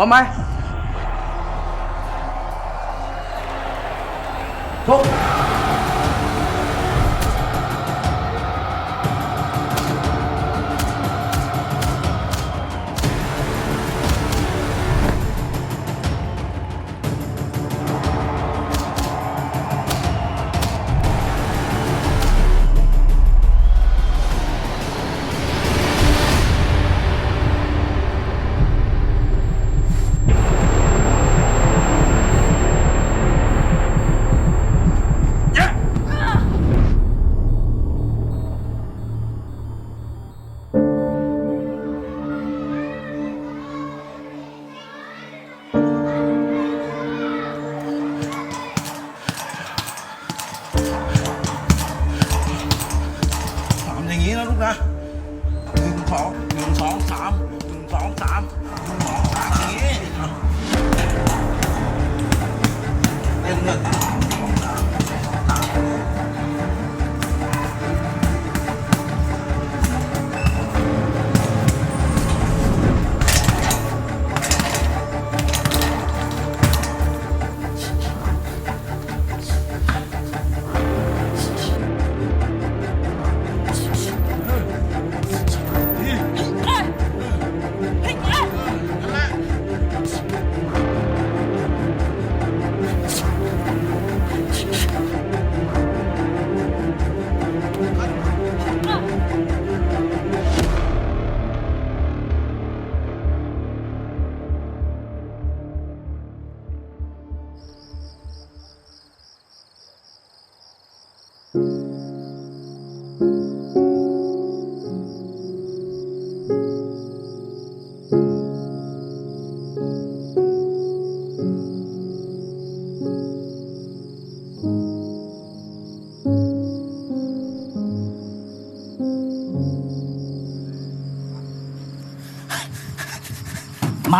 กู้พ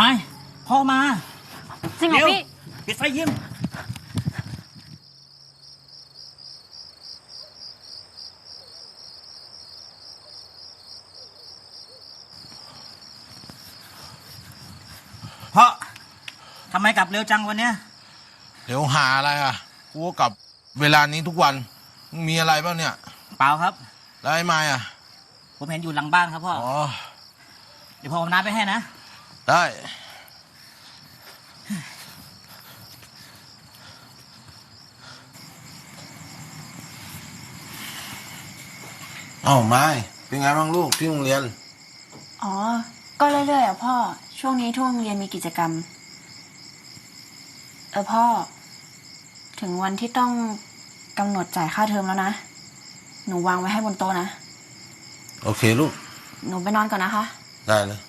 ไม้พ่อมา จริงเหรอเร็วพี่ ปิดไฟยิงพ่อทำไมกลับเร็วจังวันเนี้ยเดี๋ยวหาอะไรอะ กูก็กลับเวลานี้ทุกวันมึงมีอะไรบ้างเนี่ย เปล่าครับ แล้วไอ้ไม้อะ ผมเห็นอยู่หลังบ้านครับพ่อ อ๋อ เดี๋ยวพ่อเอาน้ำไปให้นะ ได้ เอ้าไม้เป็นไงบ้างลูกที่โรงเรียน อ๋อ ก็เรื่อยๆอะพ่อ ช่วงนี้ที่โรงเรียนมีกิจกรรม เออพ่อ ถึงวันที่ต้องกำหนดจ่ายค่าเทอมแล้วนะ หนูวางไว้ให้บนโต๊ะนะ โอเคลูก หนูไปนอนก่อนนะคะ ได้เลย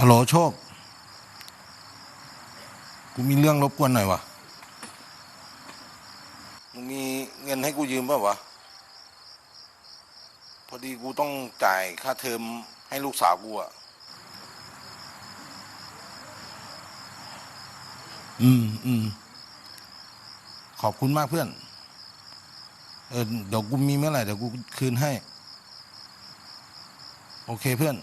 ฮัลโหลโชค กูมีเรื่องรบกวนหน่อยวะมึงมีเงินให้กูยืมเปล่าวะ พอดีกูต้องจ่ายค่าเทอมให้ลูกสาวกูอะอืมอืม ขอบคุณมากเพื่อน เออเดี๋ยวกูมีเมื่อไหร่เดี๋ยวกูคืนให้ โอเคเพื่อน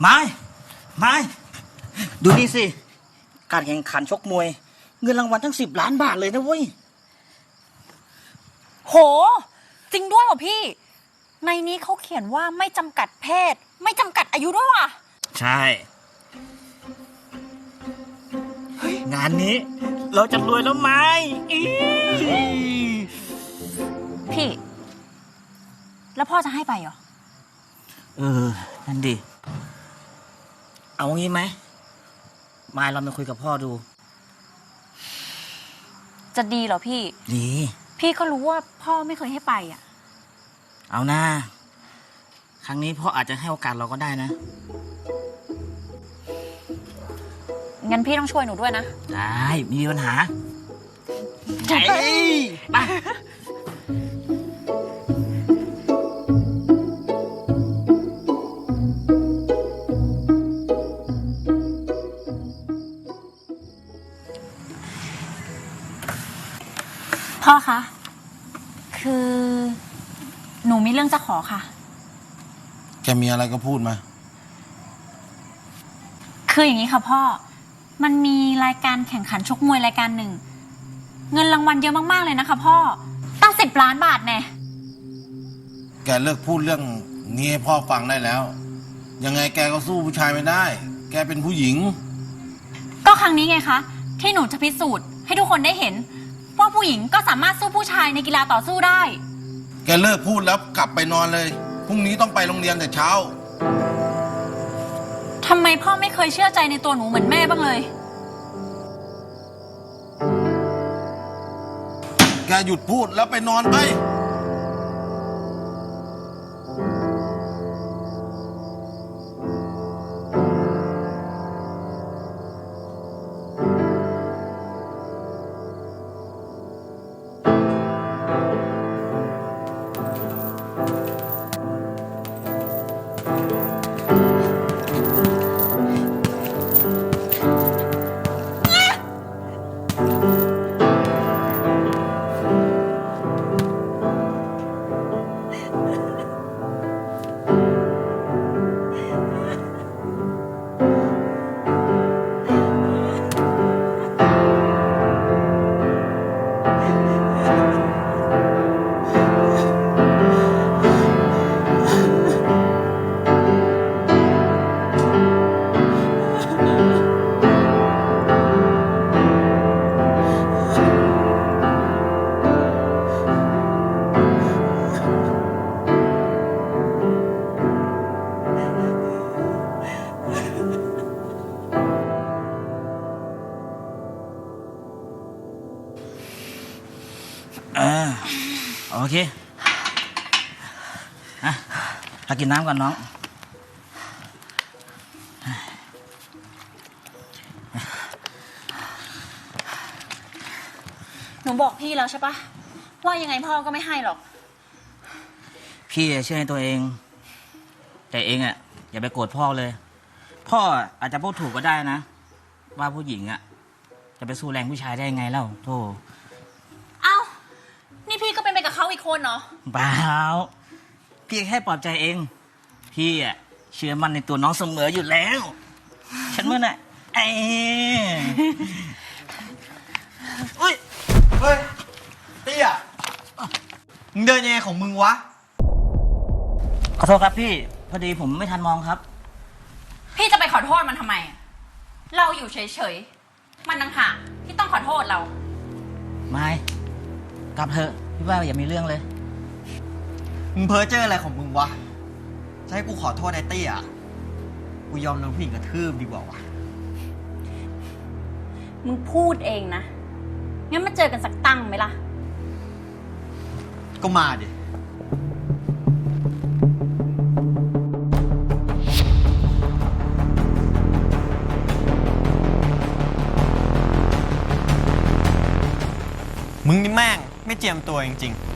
ไม้ไม้ดูนี่สิ การแข่งขันชกมวย เงินรางวัลทั้งสิบล้านบาทเลยนะเว้ย โห จริงด้วยเหรอพี่ ในนี้เขาเขียนว่าไม่จำกัดเพศ ไม่จำกัดอายุด้วยว่ะ ใช่ งานนี้ เราจะรวยแล้วไหมอีพี่ แล้วพ่อจะให้ไปเหรอ เออ นั่นดิ เอางี้ไหมมายเรามาคุยกับพ่อดู จะดีเหรอพี่ ดี พี่ก็รู้ว่าพ่อไม่เคยให้ไปอะ เอาหน้าครั้งนี้พ่ออาจจะให้โอกาสเราก็ได้นะ งั้นพี่ต้องช่วยหนูด้วยนะ ได้ไม่มีปัญหาไปไป พ่อคะ คือ หนูมีเรื่องจะขอค่ะ แกมีอะไรก็พูดมา คืออย่างนี้ค่ะพ่อ มันมีรายการแข่งขันชกมวยรายการหนึ่ง เงินรางวัลเยอะมากๆเลยนะคะพ่อ ตั้งสิบล้านบาทแน่ แกเลิกพูดเรื่องนี้ให้พ่อฟังได้แล้ว ยังไงแกก็สู้ผู้ชายไม่ได้ แกเป็นผู้หญิง ก็ครั้งนี้ไงคะ ที่หนูจะพิสูจน์ให้ทุกคนได้เห็น ว่าผู้หญิงก็สามารถสู้ผู้ชายในกีฬาต่อสู้ได้ แกเลิกพูดแล้วกลับไปนอนเลย พรุ่งนี้ต้องไปโรงเรียนแต่เช้า ทำไมพ่อไม่เคยเชื่อใจในตัวหนูเหมือนแม่บ้างเลย แกหยุดพูดแล้วไปนอนไป เคอะมากินน้ำก่อนน้อง หนูบอกพี่แล้วใช่ปะว่ายังไงพ่อก็ไม่ให้หรอก พี่เชื่อในตัวเอง แต่เองอะ อย่าไปโกรธพ่อเลย พ่ออาจจะพูดถูกก็ได้นะ ว่าผู้หญิงอะ จะไปสู้แรงผู้ชายได้ยังไงเล่าโธ่ กับเขาอีกคนเนาะเปล่าพี่แค่ปลอบใจเอง พี่อะเชื่อมั่นในตัวน้องเสมออยู่แล้ว ฉันเมื่อน่ะไอ้เฮ้ยเฮ้ยเตี้ยมึงเดินยังไงของมึงวะ ขอโทษครับพี่พอดีผมไม่ทันมองครับ พี่จะไปขอโทษมันทำไม เราอยู่เฉยๆ มันนังหากที่ต้องขอโทษเรา ไม่ กลับเถอะ พี่ว่าอย่ามีเรื่องเลย มึงเพ้อเจออะไรของมึงวะ จะให้กูขอโทษไอ้เตี้ยกูยอมโดนผู้หญิงกระทืบดีกว่าวะมึงพูดเองนะ งั้นมาเจอกันสักตั้งไหมล่ะ ก็มาดิ มึงนี่แม่ง ไม่เจียมตัวจริงๆ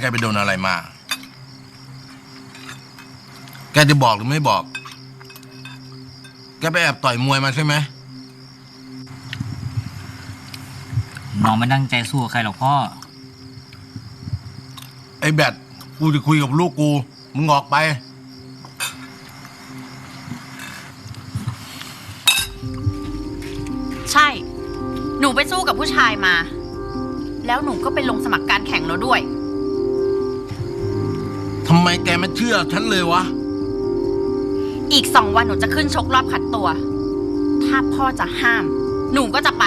แกไปโดนอะไรมา แกจะบอกหรือไม่บอก แกไปแอบต่อยมวยมาใช่ไหม น้องไม่ตั้งใจสู้กับใครหรอกพ่อ ไอ้แบทกูจะคุยกับลูกกู มึงออกไป ใช่ หนูไปสู้กับผู้ชายมา แล้วหนูก็ไปลงสมัครการแข่งแล้วด้วยทำ ไมแกไม่เชื่อฉันเลยวะ อีกสองวันหนูจะขึ้นชกรอบขัดตัว ถ้าพ่อจะห้าม หนูก็จะไป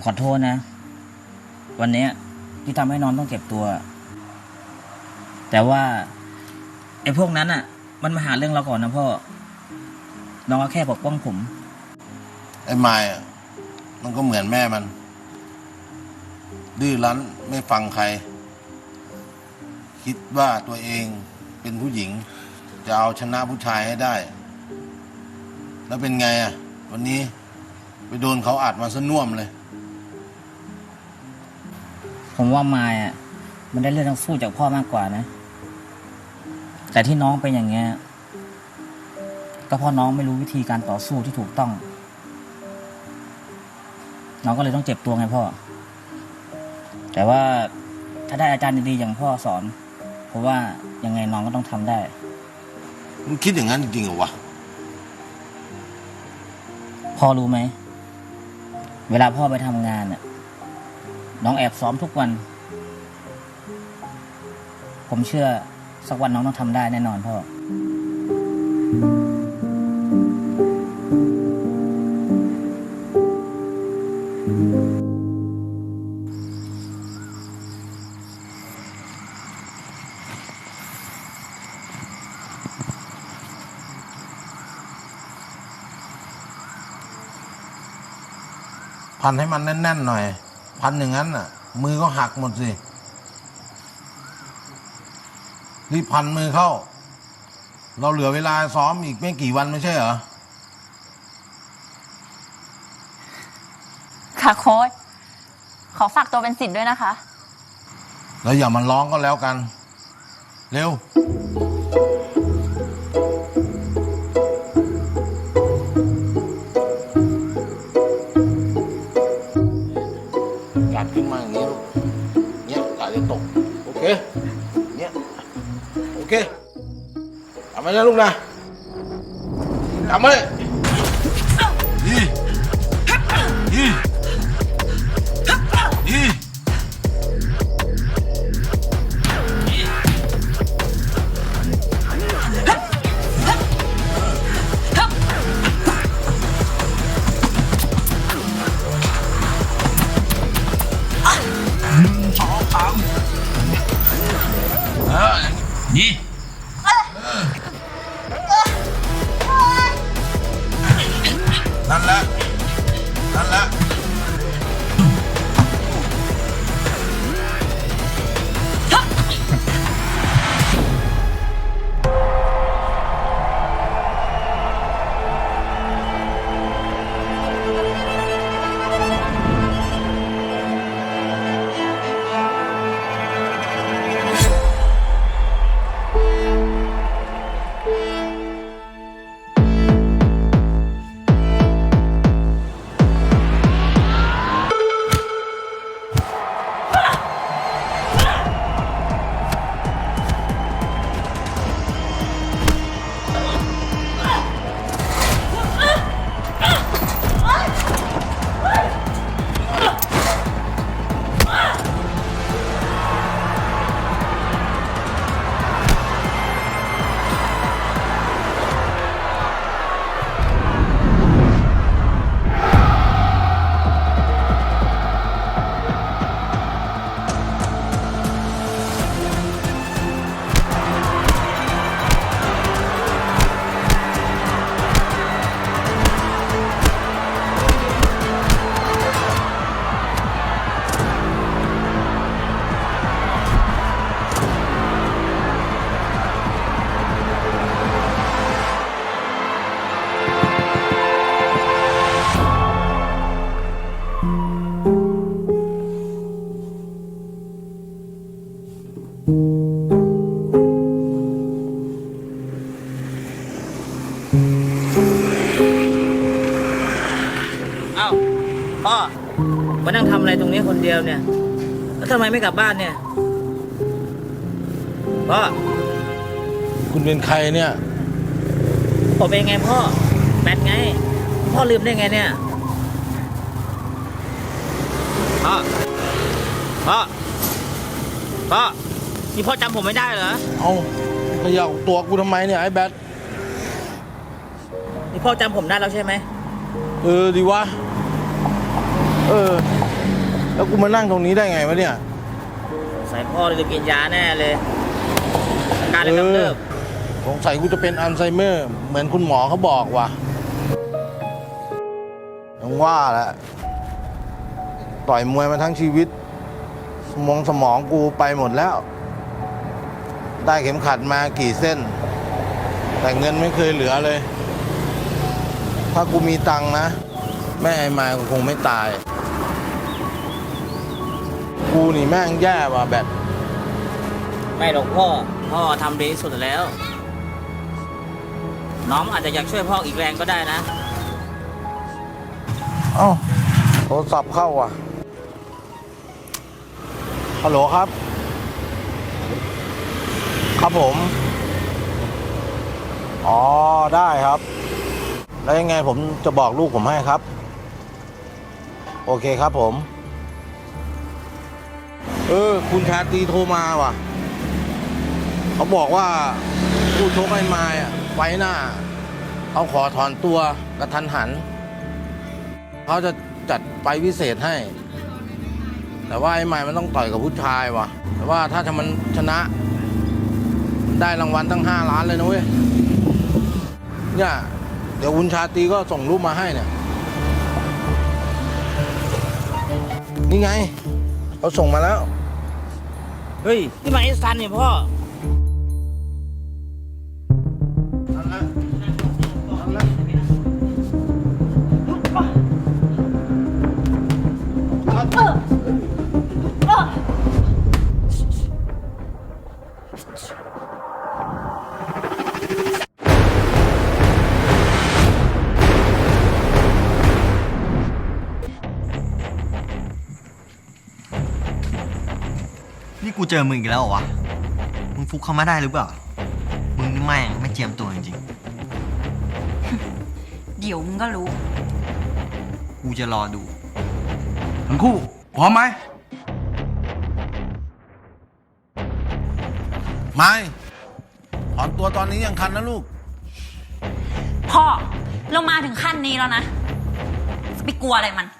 ผมขอโทษนะ วันนี้ที่ทำให้น้องต้องเจ็บตัว แต่ว่าไอ้พวกนั้นอะ มันมาหาเรื่องเราก่อนนะพ่อ น้องก็แค่ปกป้องผม ไอ้ไม้อะมันก็เหมือนแม่มัน ดื้อรั้นไม่ฟังใคร คิดว่าตัวเองเป็นผู้หญิง จะเอาชนะผู้ชายให้ได้ แล้วเป็นไงอะ วันนี้ ไปโดนเขาอัดมาซะน่วมเลย ผมว่ามายอะ มันได้เลือดทั้งสู้จากพ่อมากกว่านะ แต่ที่น้องเป็นอย่างเงี้ย ก็เพราะน้องไม่รู้วิธีการต่อสู้ที่ถูกต้อง น้องก็เลยต้องเจ็บตัวไงพ่อ แต่ว่าถ้าได้อาจารย์ดีๆอย่างพ่อสอนผมว่ายังไงน้องก็ต้องทำได้ มึงคิดอย่างนั้นจริงๆเหรอวะ พ่อรู้ไหม เวลาพ่อไปทำงานน่ะ น้องแอบซ้อมทุกวัน ผมเชื่อสักวันน้องต้องทำได้แน่นอนพ่อ พันให้มันแน่นๆหน่อย พันอย่างนั้นน่ะ มือก็หักหมดสิรีบพันมือเข้า เราเหลือเวลาซ้อมอีกไม่กี่วันไม่ใช่เหรอ ค่ะโค้ชขอฝากตัวเป็นสิทธิ์ด้วยนะคะ แล้วอย่ามาร้องก็แล้วกัน เร็ว เคทำไมนะลูกนะทำไม ทำไมไม่กลับบ้านเนี่ยพ่อคุณเป็นใครเนี่ย ผมเป็นไงพ่อแบตไง พ่อลืมได้ไงเนี่ยพ่อพ่อพ่อนี่พ่อจำผมไม่ได้เหรอเอาขย่าตัวกูทำไมเนี่ยไอ้แบทนี่พ่อจำผมได้แล้วใช่ไหมเออดีวะเออ แล้วกูมานั่งตรงนี้ได้ไงวะเนี่ยใส่พ่อลืมกินยาแน่เลยอาการเลยกำเริบสงสัยกูจะเป็นอัลไซเมอร์ เหมือนคุณหมอเขาบอกว่ะยังว่าแหละต่อยมวยมาทั้งชีวิต สมองสมองกูไปหมดแล้ว ได้เข็มขัดมากี่เส้น แต่เงินไม่เคยเหลือเลย ถ้ากูมีตังค์นะ แม่ไอ้มายก็คงไม่ตาย กูนี่แม่งแย่ว่ะแบทไม่หรอกพ่อ พ่อทำดีที่สุดแล้ว น้องอาจจะอยากช่วยพ่ออีกแรงก็ได้นะ เอ้าโทรศัพท์เข้าว่ะฮัลโหลครับ ครับผม อ๋อ ได้ครับ แล้วยังไงผมจะบอกลูกผมให้ครับ โอเคครับผม เออ คุณชาตรีโทรมาว่ะ เขาบอกว่าผู้ชกไอ้ไม้อะไฟหน้า เขาขอถอนตัวกระทันหัน เขาจะจัดไปพิเศษให้ แต่ว่าไอ้ใหม่มันต้องต่อยกับผู้ชายว่ะ แต่ว่าถ้าถ้ามันชนะ ได้รางวัลตั้งห้าล้านเลยนะเว้ย เนี่ยเดี๋ยวคุณชาตรีก็ส่งรูปมาให้เนี่ย นี่ไงเขาส่งมาแล้ว เฮ้ยนี่มาเอสซันเนี่ยพ่อ กูเจอมึงอีกแล้วเหรอวะ มึงฟุกเข้ามาได้หรือเปล่า มึงนี่แม่งไม่เจียมตัวจริงเดี๋ยวมึงก็รู้ ๆ กูจะรอดู ทั้งคู่ พร้อมไหม ไม่ถอนตัวตอนนี้ยังคันนะลูก พ่อ เรามาถึงขั้นนี้แล้วนะ จะไปกลัวอะไรมันเป็น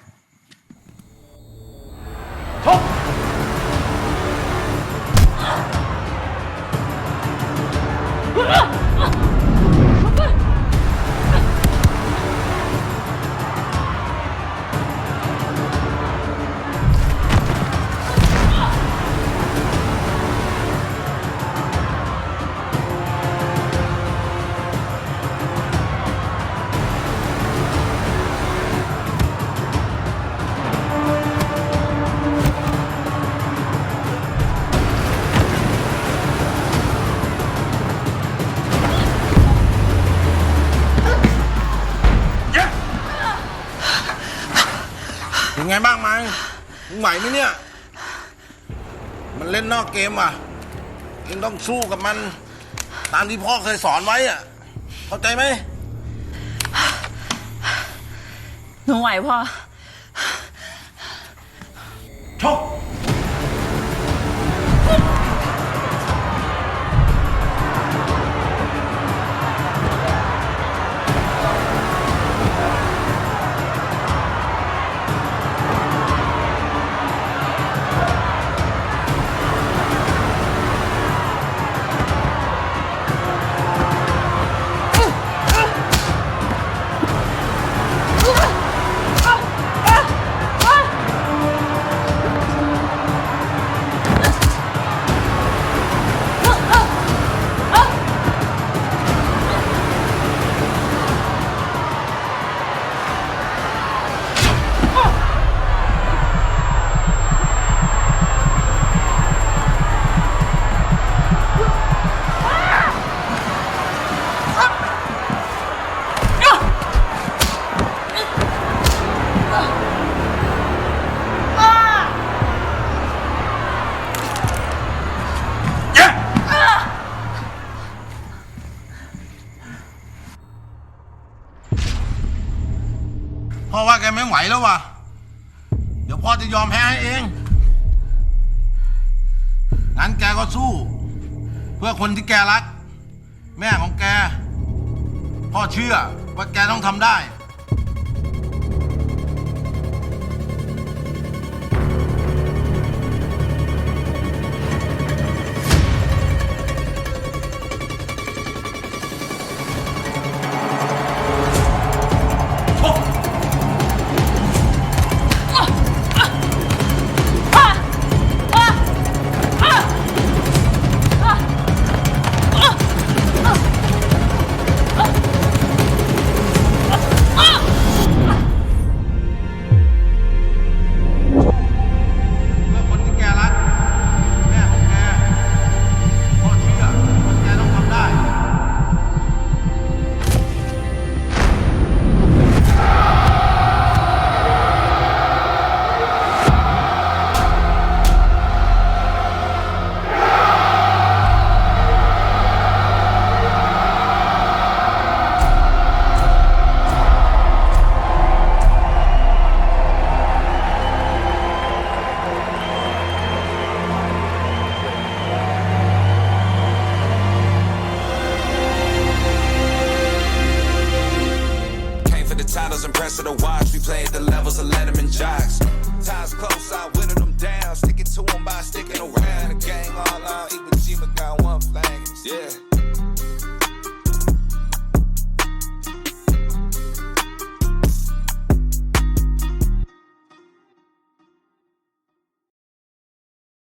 Ah! ไหวไหมเนี่ย มันเล่นนอกเกมอะเองต้องสู้กับมัน ตามที่พ่อเคยสอนไว้อะ เข้าใจไหม หนูไหวพ่อ ชก พื่อ